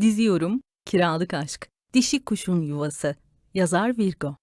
Diziyorum Kiralık Aşk. Dişi Kuşun Yuvası. Yazar Virgo.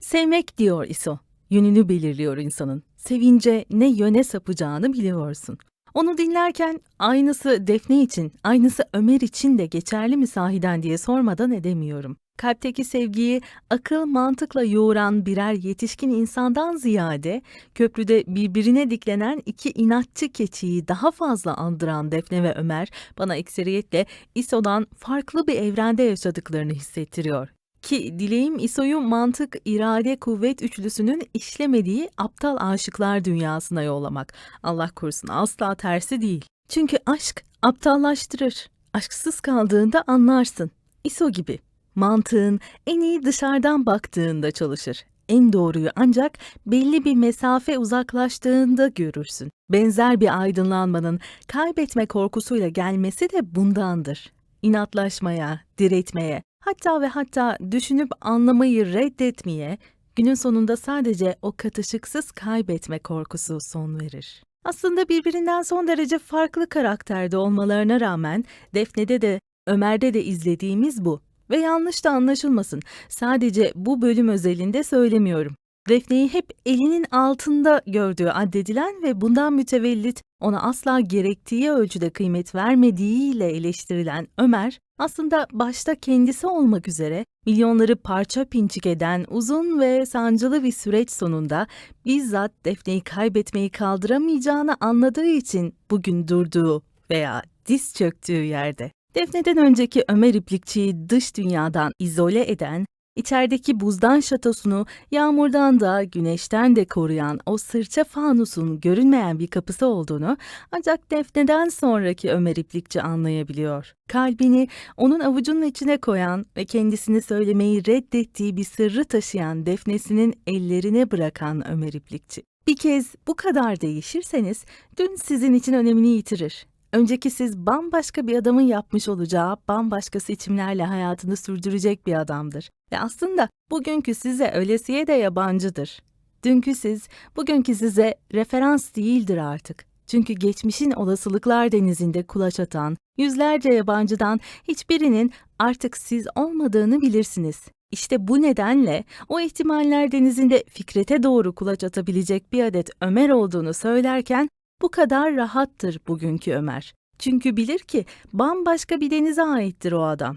Sevmek diyor İso. Yönünü belirliyor insanın. Sevince ne yöne sapacağını biliyorsun. Onu dinlerken aynısı Defne için, aynısı Ömer için de geçerli mi sahiden diye sormadan edemiyorum. Kalpteki sevgiyi akıl mantıkla yoğuran birer yetişkin insandan ziyade köprüde birbirine diklenen iki inatçı keçiyi daha fazla andıran Defne ve Ömer bana ekseriyetle İso'dan farklı bir evrende yaşadıklarını hissettiriyor. Ki dileğim İso'yu mantık, irade, kuvvet üçlüsünün işlemediği aptal aşıklar dünyasına yollamak. Allah korusun asla tersi değil. Çünkü aşk aptallaştırır. Aşksız kaldığında anlarsın. İso gibi. Mantığın en iyi dışarıdan baktığında çalışır. En doğruyu ancak belli bir mesafe uzaklaştığında görürsün. Benzer bir aydınlanmanın kaybetme korkusuyla gelmesi de bundandır. İnatlaşmaya, diretmeye, hatta ve hatta düşünüp anlamayı reddetmeye, günün sonunda sadece o katışıksız kaybetme korkusu son verir. Aslında birbirinden son derece farklı karakterde olmalarına rağmen Defne'de de Ömer'de de izlediğimiz bu. Ve yanlış da anlaşılmasın. Sadece bu bölüm özelinde söylemiyorum. Defne'yi hep elinin altında gördüğü addedilen ve bundan mütevellit ona asla gerektiği ölçüde kıymet vermediğiyle eleştirilen Ömer, aslında başta kendisi olmak üzere milyonları parça pinçik eden uzun ve sancılı bir süreç sonunda bizzat Defne'yi kaybetmeyi kaldıramayacağını anladığı için bugün durduğu veya diz çöktüğü yerde. Defne'den önceki Ömer İplikçi'yi dış dünyadan izole eden, içerideki buzdan şatosunu yağmurdan da güneşten de koruyan o sırça fanusun görünmeyen bir kapısı olduğunu ancak Defne'den sonraki Ömer İplikçi anlayabiliyor. Kalbini onun avucunun içine koyan ve kendisini söylemeyi reddettiği bir sırrı taşıyan Defne'sinin ellerine bırakan Ömer İplikçi. Bir kez bu kadar değişirseniz dün sizin için önemini yitirir. Önceki siz bambaşka bir adamın yapmış olacağı bambaşka seçimlerle hayatını sürdürecek bir adamdır. Ve aslında bugünkü size öylesiye de yabancıdır. Dünkü siz, bugünkü size referans değildir artık. Çünkü geçmişin olasılıklar denizinde kulaç atan yüzlerce yabancıdan hiçbirinin artık siz olmadığını bilirsiniz. İşte bu nedenle o ihtimaller denizinde Fikret'e doğru kulaç atabilecek bir adet Ömer olduğunu söylerken bu kadar rahattır bugünkü Ömer. Çünkü bilir ki bambaşka bir denize aittir o adam.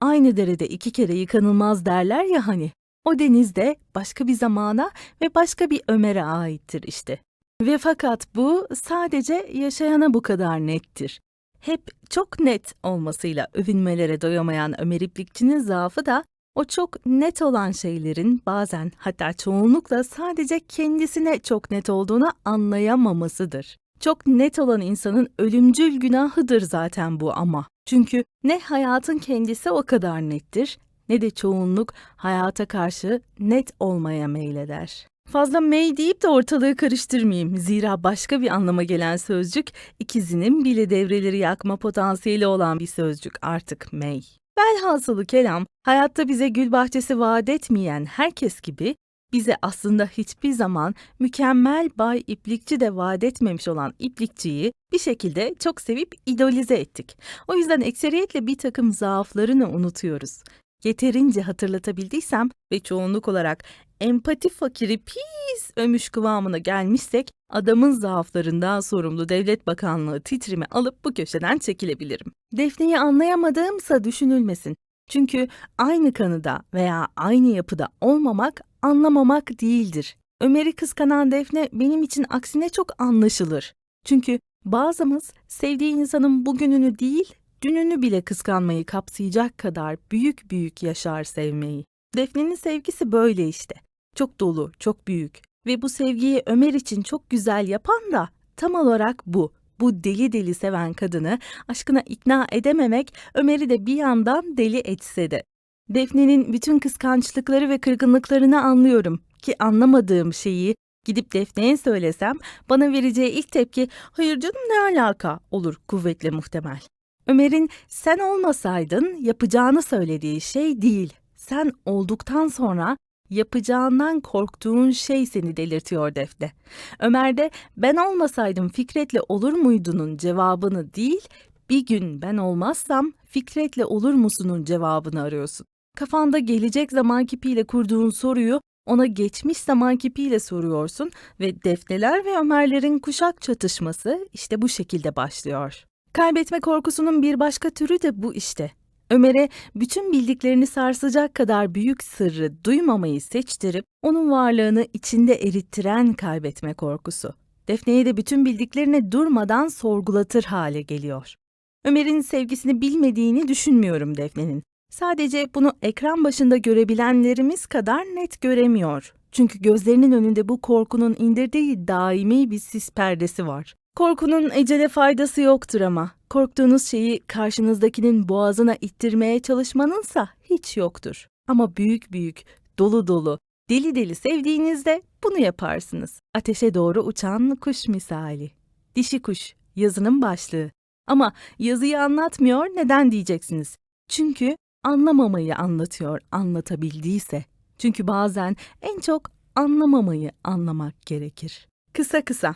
Aynı derede iki kere yıkanılmaz derler ya hani. O denizde başka bir zamana ve başka bir Ömer'e aittir işte. Ve fakat bu sadece yaşayana bu kadar nettir. Hep çok net olmasıyla övünmelere doyamayan Ömer İplikçi'nin zaafı da o çok net olan şeylerin bazen hatta çoğunlukla sadece kendisine çok net olduğunu anlayamamasıdır. Çok net olan insanın ölümcül günahıdır zaten bu ama. Çünkü ne hayatın kendisi o kadar nettir ne de çoğunluk hayata karşı net olmaya meyleder. Fazla mey deyip de ortalığı karıştırmayayım. Zira başka bir anlama gelen sözcük ikizinin bile devreleri yakma potansiyeli olan bir sözcük artık mey. Velhasılı kelam, hayatta bize gül bahçesi vaat etmeyen herkes gibi bize aslında hiçbir zaman mükemmel bay iplikçi de vaat etmemiş olan iplikçiyi bir şekilde çok sevip idolize ettik. O yüzden ekseriyetle bir takım zaaflarını unutuyoruz. Yeterince hatırlatabildiysem ve çoğunluk olarak empati fakiri pis ömüş kıvamına gelmişsek adamın zaaflarından sorumlu devlet bakanlığı titrimi alıp bu köşeden çekilebilirim. Defne'yi anlayamadığımsa düşünülmesin. Çünkü aynı kanıda veya aynı yapıda olmamak anlamamak değildir. Ömer'i kıskanan Defne benim için aksine çok anlaşılır. Çünkü bazımız sevdiği insanın bugününü değil, dününü bile kıskanmayı kapsayacak kadar büyük büyük yaşar sevmeyi. Defne'nin sevgisi böyle işte. Çok dolu, çok büyük. Ve bu sevgiyi Ömer için çok güzel yapan da tam olarak bu. Bu deli deli seven kadını aşkına ikna edememek Ömer'i de bir yandan deli etse de. Defne'nin bütün kıskançlıkları ve kırgınlıklarını anlıyorum ki anlamadığım şeyi gidip Defne'ye söylesem bana vereceği ilk tepki hayır canım ne alaka olur kuvvetle muhtemel. Ömer'in sen olmasaydın yapacağını söylediği şey değil. Sen olduktan sonra yapacağından korktuğun şey seni delirtiyor Defne. Ömer de ben olmasaydım Fikret'le olur muydunun cevabını değil, Bir gün ben olmazsam Fikret'le olur musunun cevabını arıyorsun. Kafanda gelecek zaman kipiyle kurduğun soruyu ona geçmiş zaman kipiyle soruyorsun ve Defneler ve Ömerlerin kuşak çatışması işte bu şekilde başlıyor. Kaybetme korkusunun bir başka türü de bu işte. Ömer'e bütün bildiklerini sarsacak kadar büyük sırrı duymamayı seçtirip onun varlığını içinde erittiren kaybetme korkusu. Defne'ye de bütün bildiklerini durmadan sorgulatır hale geliyor. Ömer'in sevgisini bilmediğini düşünmüyorum Defne'nin. Sadece bunu ekran başında görebilenlerimiz kadar net göremiyor. Çünkü gözlerinin önünde bu korkunun indirdiği daimi bir sis perdesi var. Korkunun ecele faydası yoktur ama. Korktuğunuz şeyi karşınızdakinin boğazına ittirmeye çalışmanınsa hiç yoktur. Ama büyük büyük, dolu dolu, deli deli sevdiğinizde bunu yaparsınız. Ateşe doğru uçan kuş misali. Dişi kuş, yazının başlığı. Ama yazıyı anlatmıyor neden diyeceksiniz. Çünkü anlamamayı anlatıyor anlatabildiyse. Çünkü bazen en çok anlamamayı anlamak gerekir. Kısa kısa.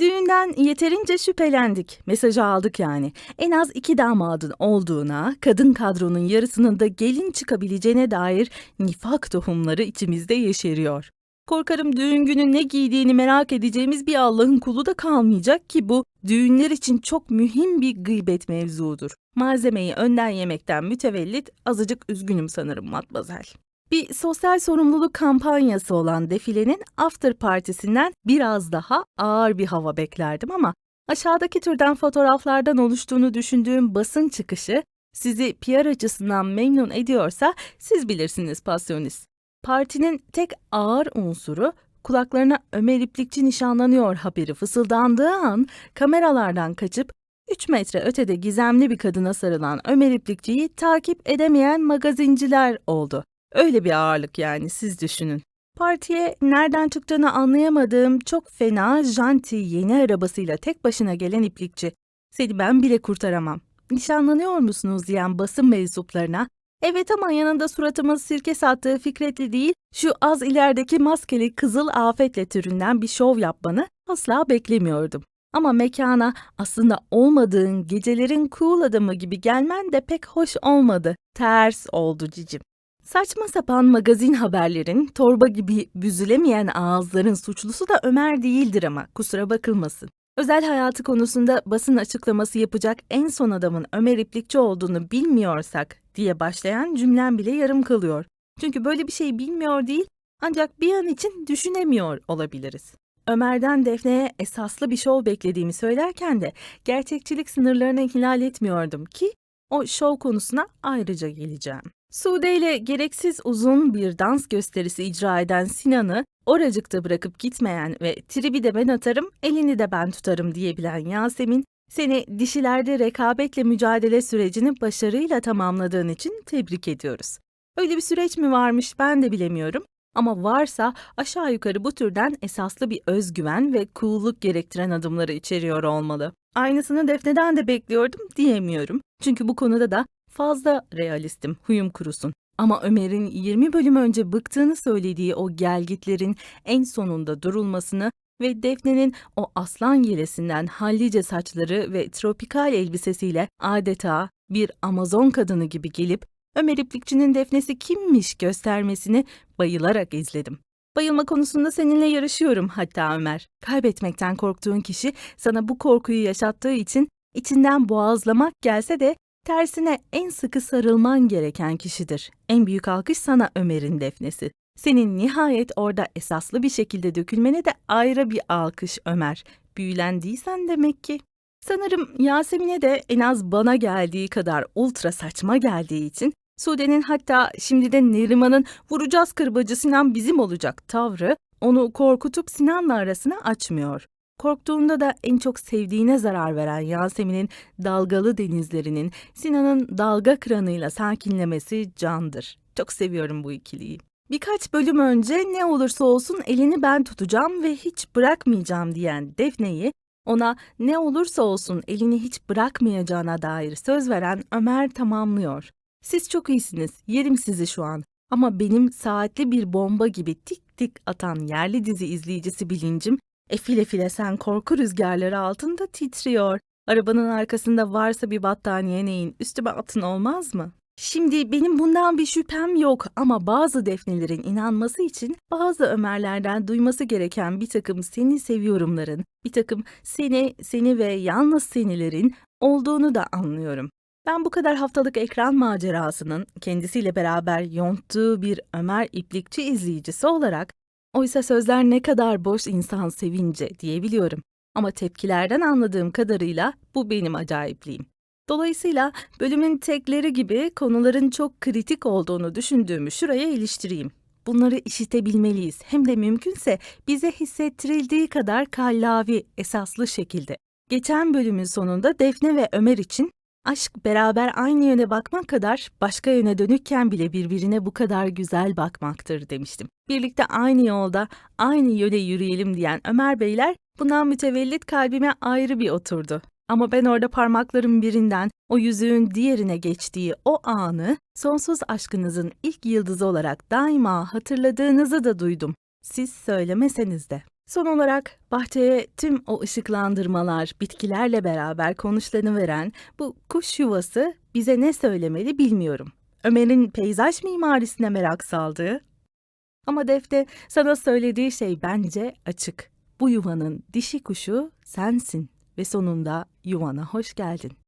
Düğünden yeterince şüphelendik. Mesajı aldık yani. En az iki damadın olduğuna, kadın kadronun yarısının da gelin çıkabileceğine dair nifak tohumları içimizde yeşeriyor. Korkarım düğün günü ne giydiğini merak edeceğimiz bir Allah'ın kulu da kalmayacak ki bu düğünler için çok mühim bir gıybet mevzudur. Malzemeyi önden yemekten mütevellit azıcık üzgünüm sanırım matmazel. Bir sosyal sorumluluk kampanyası olan defilenin after partisinden biraz daha ağır bir hava beklerdim ama aşağıdaki türden fotoğraflardan oluştuğunu düşündüğüm basın çıkışı sizi PR açısından memnun ediyorsa siz bilirsiniz pasyonist. Partinin tek ağır unsuru kulaklarına Ömer İplikçi nişanlanıyor haberi fısıldandığı an kameralardan kaçıp 3 metre ötede gizemli bir kadına sarılan Ömer İplikçi'yi takip edemeyen magazinciler oldu. Öyle bir ağırlık yani siz düşünün. Partiye nereden çıktığını anlayamadığım çok fena, janti, yeni arabasıyla tek başına gelen iplikçi. Seni ben bile kurtaramam. Nişanlanıyor musunuz diyen basın mensuplarına Evet ama yanında suratımız sirke sattığı Fikretli değil, şu az ilerideki maskeli kızıl afetle türünden bir şov yapmanı asla beklemiyordum. Ama mekana aslında olmadığın gecelerin cool adamı gibi gelmen de pek hoş olmadı. Ters oldu cicim. Saçma sapan magazin haberlerin, torba gibi büzülemeyen ağızların suçlusu da Ömer değildir ama kusura bakılmasın. Özel hayatı konusunda basın açıklaması yapacak en son adamın Ömer İplikçi olduğunu bilmiyorsak diye başlayan cümlem bile yarım kalıyor. Çünkü böyle bir şey bilmiyor değil ancak bir an için düşünemiyor olabiliriz. Ömer'den Defne'ye esaslı bir şov beklediğimi söylerken de gerçekçilik sınırlarını ihlal etmiyordum ki o şov konusuna ayrıca geleceğim. Sude ile gereksiz uzun bir dans gösterisi icra eden Sinan'ı oracıkta bırakıp gitmeyen ve tribi de ben atarım, elini de ben tutarım diyebilen Yasemin, seni dişilerde rekabetle mücadele sürecini başarıyla tamamladığın için tebrik ediyoruz. Öyle bir süreç mi varmış ben de bilemiyorum ama varsa aşağı yukarı bu türden esaslı bir özgüven ve cool'luk gerektiren adımları içeriyor olmalı. Aynısını Defne'den de bekliyordum diyemiyorum. Çünkü bu konuda da fazla realistim, huyum kurusun. Ama Ömer'in 20 bölüm önce bıktığını söylediği o gelgitlerin en sonunda durulmasını ve Defne'nin o aslan yelesinden hallice saçları ve tropikal elbisesiyle adeta bir Amazon kadını gibi gelip Ömer İplikçi'nin Defne'si kimmiş göstermesini bayılarak izledim. Bayılma konusunda seninle yarışıyorum hatta Ömer. Kaybetmekten korktuğun kişi sana bu korkuyu yaşattığı için içinden boğazlamak gelse de tersine en sıkı sarılman gereken kişidir. En büyük alkış sana Ömer'in defnesi. Senin nihayet orada esaslı bir şekilde dökülmene de ayrı bir alkış Ömer. Büyülendiysen demek ki. Sanırım Yasemin'e de en az bana geldiği kadar ultra saçma geldiği için Sude'nin hatta şimdi de Neriman'ın vuracağız kırbacı Sinan bizim olacak tavrı onu korkutup Sinan'la arasını açmıyor. Korktuğunda da en çok sevdiğine zarar veren Yasemin'in dalgalı denizlerinin Sinan'ın dalga kranıyla sakinlemesi candır. Çok seviyorum bu ikiliyi. Birkaç bölüm önce ne olursa olsun elini ben tutacağım ve hiç bırakmayacağım diyen Defne'yi ona ne olursa olsun elini hiç bırakmayacağına dair söz veren Ömer tamamlıyor. Siz çok iyisiniz, yerim sizi şu an. Ama benim saatli bir bomba gibi tik tik atan yerli dizi izleyicisi bilincim efile file sen korku rüzgarları altında titriyor. Arabanın arkasında varsa bir battaniye neyin üstüme atın olmaz mı? Şimdi benim bundan bir şüphem yok ama bazı defnelerin inanması için bazı Ömerlerden duyması gereken bir takım seni seviyorumların, bir takım seni, seni ve yalnız senilerin olduğunu da anlıyorum. Ben bu kadar haftalık ekran macerasının kendisiyle beraber yonttuğu bir Ömer İplikçi izleyicisi olarak oysa sözler ne kadar boş insan sevince diyebiliyorum. Ama tepkilerden anladığım kadarıyla bu benim acayipliğim. Dolayısıyla bölümün tekleri gibi konuların çok kritik olduğunu düşündüğümü şuraya iliştireyim. Bunları işitebilmeliyiz hem de mümkünse bize hissettirildiği kadar kallavi, esaslı şekilde. Geçen bölümün sonunda Defne ve Ömer için aşk beraber aynı yöne bakmak kadar başka yöne dönükken bile birbirine bu kadar güzel bakmaktır demiştim. Birlikte aynı yolda, aynı yöne yürüyelim diyen Ömer Beyler bundan mütevellit kalbime ayrı bir oturdu. Ama ben orada parmaklarım birinden o yüzüğün diğerine geçtiği o anı sonsuz aşkınızın ilk yıldızı olarak daima hatırladığınızı da duydum. Siz söylemeseniz de. Son olarak bahçeye tüm o ışıklandırmalar, bitkilerle beraber konuşlanıveren bu kuş yuvası bize ne söylemeli bilmiyorum. Ömer'in peyzaj mimarisine merak saldığı. Ama Defne sana söylediği şey bence açık. Bu yuvanın dişi kuşu sensin ve sonunda yuvana hoş geldin.